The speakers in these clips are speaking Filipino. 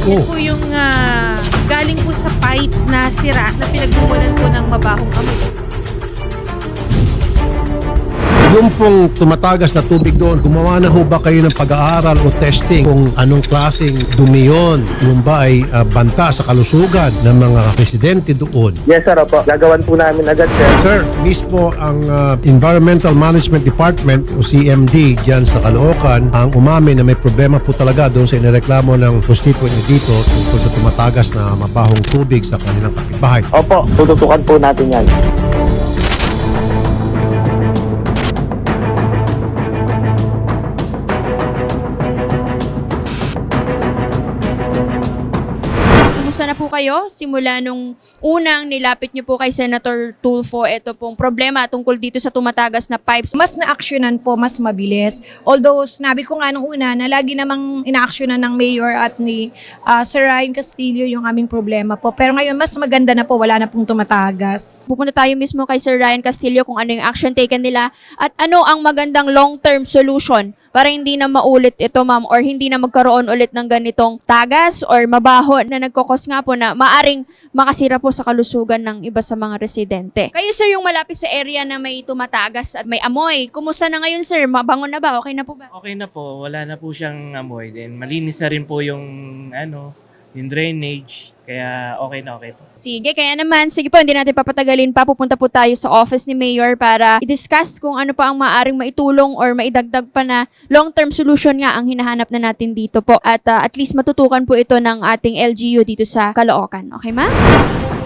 Yan Oh. po yung ah, galing po sa pipe na sira na pinagmumulan po ng mabahong amoy. Yung pong tumatagas na tubig doon, gumawa na ho ba kayo ng pag-aaral o testing kung anong klaseng dumi yun? Yung ba ay ah, banta sa kalusugan ng mga residente doon? Yes, sir, opo. Gagawan po namin agad, sir. Sir, mismo ang ah, Environmental Management Department o CMD dyan sa Caloocan ang umamin na may problema po talaga doon sa inireklamo ng constituent dito tungkol sa tumatagas na mabahong tubig sa kanilang kapitbahay. Opo, tututukan po natin yan. Kayo? Simula nung unang nilapit niyo po kay Senator Tulfo, ito pong problema tungkol dito sa tumatagas na pipes. mas na-actionan po, mas mabilis. Although, sinabi ko nga nung una na lagi namang ina-actionan ng mayor at ni ah, Sir Ryan Castillo yung aming problema po. Pero ngayon, mas maganda na po, wala na pong tumatagas. Pupunta tayo mismo kay Sir Ryan Castillo kung ano yung action taken nila at ano ang magandang long-term solution para hindi na maulit ito ma'am or hindi na magkaroon ulit ng ganitong tagas or mabaho na nagkokos nga po na maaring makasira po sa kalusugan ng iba sa mga residente. Kayo sir yung malapit sa area na may tumatagas at may amoy. Kumusta na ngayon sir? Mabango na ba? Okay na po ba? Okay na po, wala na po siyang amoy. Then malinis na rin po yung ano, yung drainage. Kaya okay na okay po. Sige, kaya naman, sige po, hindi natin papatagalin pa. Pupunta po tayo sa office ni Mayor para i-discuss kung ano pa ang maaaring maitulong or maidagdag pa na long-term solution nga ang hinahanap na natin dito po. At ah, at least matutukan po ito ng ating LGU dito sa Caloocan. Okay, ma'am?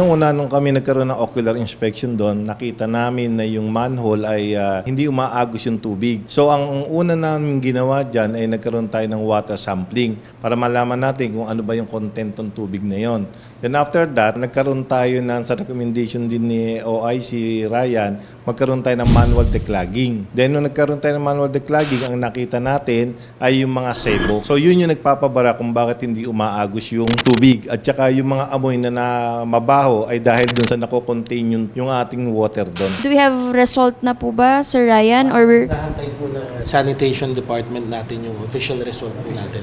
Ah, unang-una nung kami nagkaroon ng ocular inspection doon, nakita namin na yung manhole ay ah, hindi umaagos yung tubig. So ang una namin ginawa diyan ay nagkaroon tayo ng water sampling para malaman natin kung ano ba yung content ng tubig na yon. Then after that, nagkaroon tayo ng sa recommendation din ni OIC Ryan, magkaroon tayo ng manual declogging. Then nung nagkaroon tayo ng manual declogging, ang nakita natin ay yung mga sebo. So yun yung nagpapabara kung bakit hindi umaagos yung tubig. At saka yung mga amoy na, na mabaho ay dahil dun sa nako-contain yung, yung ating water doon. Do we have result na po ba, Sir Ryan? Or Nahantay po ng sanitation department natin yung official result po natin.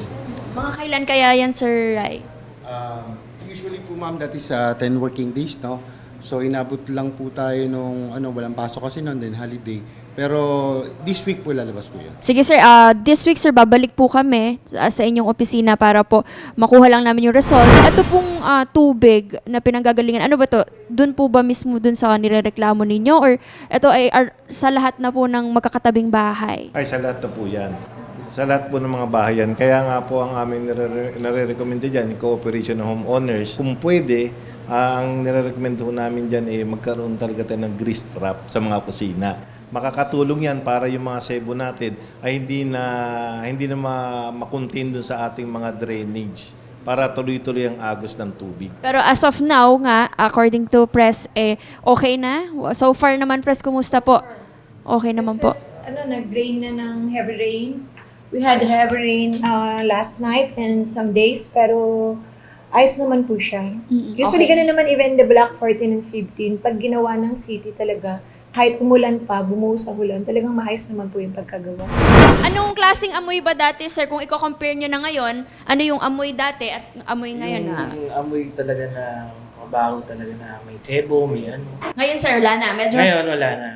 mga kailan kaya yan, Sir Ray? Um, usually po ma'am, that is uh, 10 working days, no? So inabot lang po tayo nung ano, walang pasok kasi noon, then holiday. Pero this week po lalabas po yan. Sige sir, ah, this week sir, babalik po kami ah, sa inyong opisina para po makuha lang namin yung result. Ito pong ah, tubig na pinanggagalingan, ano ba to? Doon po ba mismo doon sa nirereklamo ninyo? Or ito ay ar- sa lahat na po ng magkakatabing bahay? Ay, sa lahat na po yan. Sa lahat po ng mga bahayan. Kaya nga po ang aming nare- nare-recommend dyan, cooperation ng homeowners. Kung pwede, ah, ang nare-recommend po namin dyan ay magkaroon talaga tayo ng grease trap sa mga kusina. Makakatulong yan para yung mga sebo natin ay hindi na hindi na ma- makontain dun sa ating mga drainage para tuloy-tuloy ang agos ng tubig. Pero as of now nga, according to press, eh, okay na? So far naman press, kumusta po? Okay naman po. Ano, nag-rain na ng heavy rain. We had heavy rain uh, last night and some days, pero ayos naman po siya. Mm-mm, Usually, okay. ganun naman even the block 14 and 15, pag ginawa ng city talaga, kahit umulan pa, bumuhos sa ulan, talagang maayos naman po yung pagkagawa. Anong klaseng amoy ba dati, sir? Kung i-compare nyo na ngayon, ano yung amoy dati at amoy ngayon na? Yung amoy talaga na mabaho talaga na may tebo, may ano. Ngayon, sir, wala na. Medyo mas, Ngayon wala na.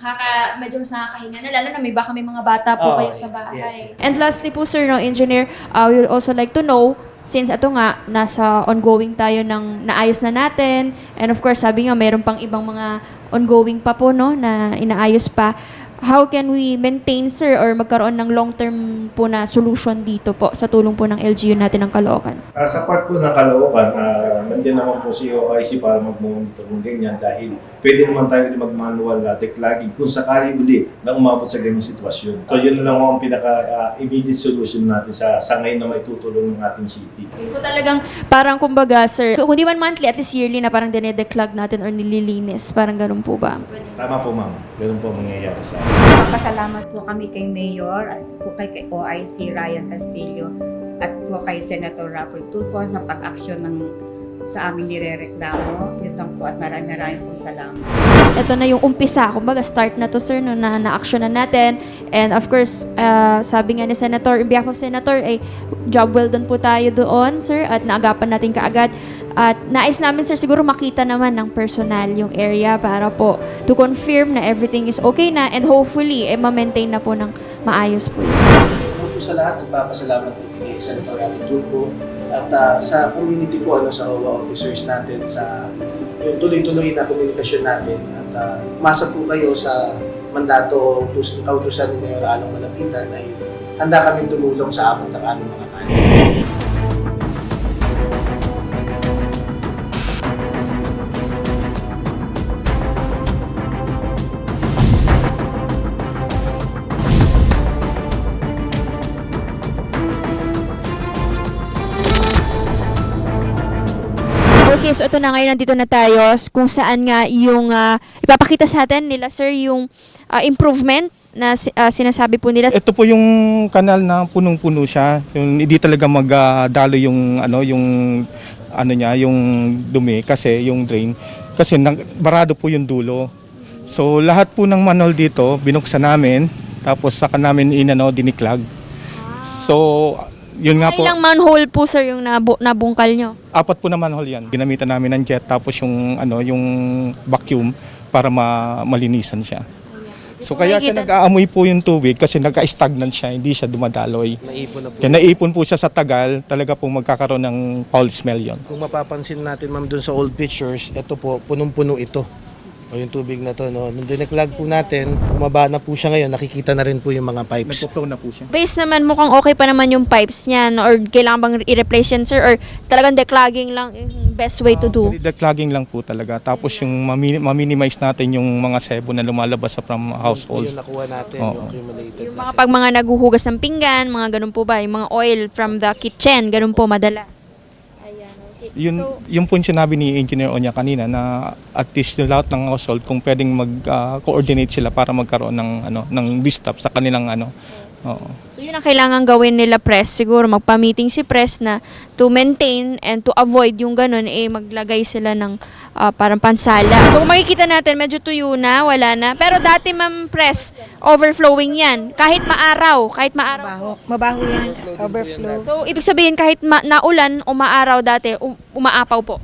Kaka, medyo mas nakakahinga na. Lalo na may baka may mga bata po Oo, kayo sa bahay. yes. And lastly po, sir, no, engineer, uh, we would also like to know, since ito nga, nasa ongoing tayo ng naayos na natin, and of course, sabi nga, mayroon pang ibang mga ongoing pa po, no, na inaayos pa. How can we maintain, sir, or magkaroon ng long-term po na solution dito po sa tulong po ng LGU natin ng Caloocan? Ah, sa part po ng Caloocan, uh, nandiyan naman po si OIC para mag-monitor ng ganyan dahil pwede naman tayo mag-manual uh, declogging kung sakali uli na umabot sa ganyang sitwasyon. So yun na lang ang pinaka-immediate solution natin sa, sa ngayon na maitutulong ng ating city. So talagang parang kumbaga, sir, kung di man monthly, at least yearly na parang dinedeclog natin or nililinis. Parang ganun po ba? Tama po ma'am, ganun po ang mangyayari sa atin. Pasalamat po kami kay Mayor at po kay, kay OIC Ryan Castillo at po kay Senator Rapoy Tulfo sa pag-aksyon ng sa aming nirereklamo. Yun lang po at maraming maraming po salamat. ito na yung umpisa. Kumbaga, start na to, sir, no, na na-action na natin. And of course, uh, sabi nga ni Senator, in behalf of Senator, ay job well done po tayo doon, sir, at naagapan natin kaagad. At nais namin, sir, siguro makita naman ng personal yung area para po to confirm na everything is okay na and hopefully, eh, ma-maintain na po ng maayos po yun. Po sa lahat, nagpapasalamat po kay Senator Rafi Tulfo at ah, sa community po, ano, sa OWA officers natin, sa yung tuloy-tuloy na komunikasyon natin. At uh, masa po kayo sa mandato kautusan ni Mayor Along Malapitan ay handa kami tumulong sa abot ng aming mga Okay, so ito na ngayon, nandito na tayo kung saan nga yung ah, ipapakita sa atin nila, sir, yung ah, improvement na ah, sinasabi po nila. Ito po yung kanal na punong-puno siya. Yung hindi talaga magdalo yung ano yung ano niya, yung dumi kasi yung drain kasi nang, barado po yung dulo. So lahat po ng manhole dito binuksan namin tapos saka namin inano diniklag. So yun nga po, Ilang manhole po, sir, yung nabu- nabungkal nyo? apat po na manhole yan. Ginamitan namin ng jet tapos yung ano yung vacuum para ma- malinisan siya. So kaya siya nag-aamoy po yung tubig kasi nagka-stagnant siya, hindi siya dumadaloy. Naipon na po. Kaya naipon po siya sa tagal, talaga po magkakaroon ng foul smell yon. Kung mapapansin natin ma'am dun sa old pictures, ito po, punong-puno ito. O yung tubig na to, no? Nung dineklag po natin, bumaba na po siya ngayon, nakikita na rin po yung mga pipes. Nagpo-flow na po siya. Base naman, mukhang okay pa naman yung pipes niyan or kailangan bang i-replace yan, sir? Or talagang declogging lang yung best way to do? Declogging lang po talaga. Tapos yung mami- ma-minimize natin yung mga sebo na lumalabas sa from households. Yung nakuha natin, Oo. yung accumulated Yung na mga siya. pag mga naguhugas ng pinggan, mga ganun po ba? Yung mga oil from the kitchen, ganun po madalas. Yun, So, yung po yung sinabi ni Engineer Onya kanina na at least yung lahat ng household kung pwedeng mag-coordinate sila para magkaroon ng ano ng list up sa kanilang ano. Oo. So yun ang kailangan gawin nila press. Siguro magpa-meeting si press na to maintain and to avoid yung ganun, eh maglagay sila ng ah, parang pansala. So kung makikita natin, medyo tuyo na, wala na. Pero dati ma'am press, overflowing yan. Kahit maaraw, kahit maaraw. Mabaho. Mabaho yan. Overflow. So ibig sabihin kahit ma- naulan o maaraw dati, um- umaapaw po.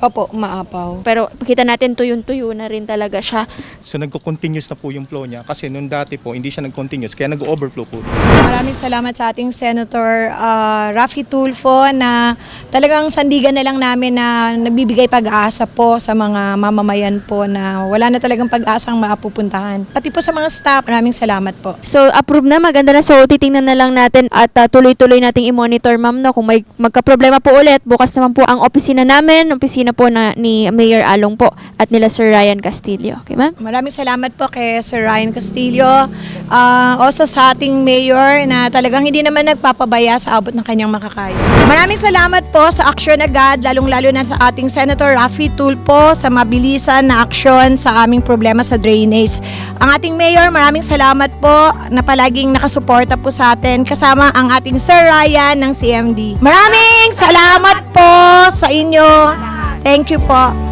Opo, umaapaw. Pero pakita natin tuyo-tuyo na rin talaga siya. So nagko-continuous na po yung flow niya kasi nung dati po hindi siya nag-continuous kaya nag-overflow po. Maraming salamat sa ating Senator uh, Rafi Tulfo na talagang sandigan na lang namin na nagbibigay pag-asa po sa mga mamamayan po na wala na talagang pag-asang maapupuntahan. Pati po sa mga staff, maraming salamat po. So, approve na, maganda na. So, titingnan na lang natin at uh, tuloy-tuloy nating i-monitor, ma'am, no? Kung may magka-problema po ulit, bukas naman po ang opisina namin, opisina po na, ni Mayor Along po at nila Sir Ryan Castillo. Okay, ma'am? Maraming salamat po kay Sir Ryan Castillo. Uh, also sa ating mayor na talagang hindi naman nagpapabaya sa abot ng kanyang makakaya. Maraming salamat po sa aksyon agad, lalong-lalo na sa ating Senator Rafi Tulpo sa mabilisan na aksyon sa aming problema sa drainage. Ang ating mayor, maraming salamat po na palaging nakasuporta po sa atin kasama ang ating Sir Ryan ng CMD. Maraming salamat po sa inyo. Thank you po.